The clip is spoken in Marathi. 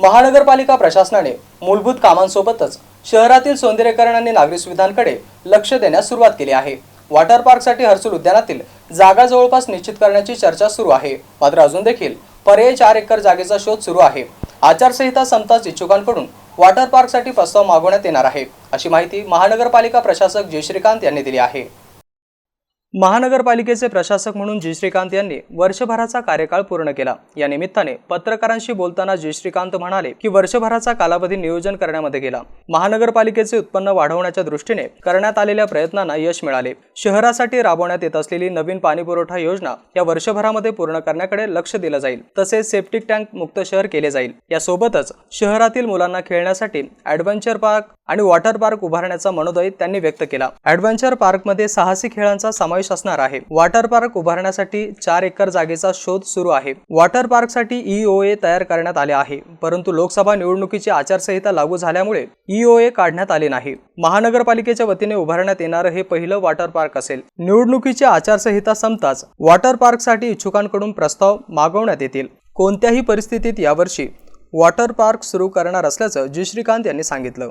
महानगरपालिका प्रशासनाने मूलभूत कामांसोबतच शहरातील सौंदर्यकरण आणि नागरी सुविधांकडे लक्ष देण्यास सुरुवात केली आहे. वॉटर पार्कसाठी हर्सुल उद्यानातील जागा जवळपास निश्चित करण्याची चर्चा सुरू आहे. मात्र अजून देखील पर्यायी चार एकर जागेचा शोध सुरू आहे. आचारसंहिता संपताच इच्छुकांकडून वॉटर पार्कसाठी प्रस्ताव मागवण्यात येणार आहे अशी माहिती महानगरपालिका प्रशासक जय श्रीकांत यांनी दिली आहे. महानगरपालिकेचे प्रशासक म्हणून जी श्रीकांत यांनी वर्षभराचा कार्यकाळ पूर्ण केला. या निमित्ताने पत्रकारांशी बोलताना जी श्रीकांत म्हणाले की वर्षभराचा कालावधी नियोजन करण्यामध्ये गेला. महानगरपालिकेचे उत्पन्न वाढवण्याच्या दृष्टीने करण्यात आलेल्या प्रयत्नांना यश मिळाले. शहरासाठी राबवण्यात येत असलेली नवीन पाणीपुरवठा योजना या वर्षभरामध्ये पूर्ण करण्याकडे लक्ष दिलं जाईल. तसेच सेप्टिक टँक मुक्त शहर केले जाईल. यासोबतच शहरातील मुलांना खेळण्यासाठी ॲडव्हेंचर पार्क आणि वॉटर पार्क उभारण्याचा मनोदय त्यांनी व्यक्त केला. ऍडव्हेंचर पार्कमध्ये साहसी खेळांचा समावेश असणार आहे. वॉटर पार्क उभारण्यासाठी चार एकर जागेचा शोध सुरू आहे. वॉटर पार्कसाठी ईओए तयार करण्यात आले आहे. परंतु लोकसभा निवडणुकीची आचारसंहिता लागू झाल्यामुळे ईओए काढण्यात आले नाही. महानगरपालिकेच्या वतीने उभारण्यात येणारं हे पहिलं वॉटर पार्क असेल. निवडणुकीची आचारसंहिता संपताच वॉटर पार्कसाठी इच्छुकांकडून प्रस्ताव मागवण्यात येतील. कोणत्याही परिस्थितीत यावर्षी वॉटर पार्क सुरू करणार असल्याचं जी श्रीकांत यांनी सांगितलं.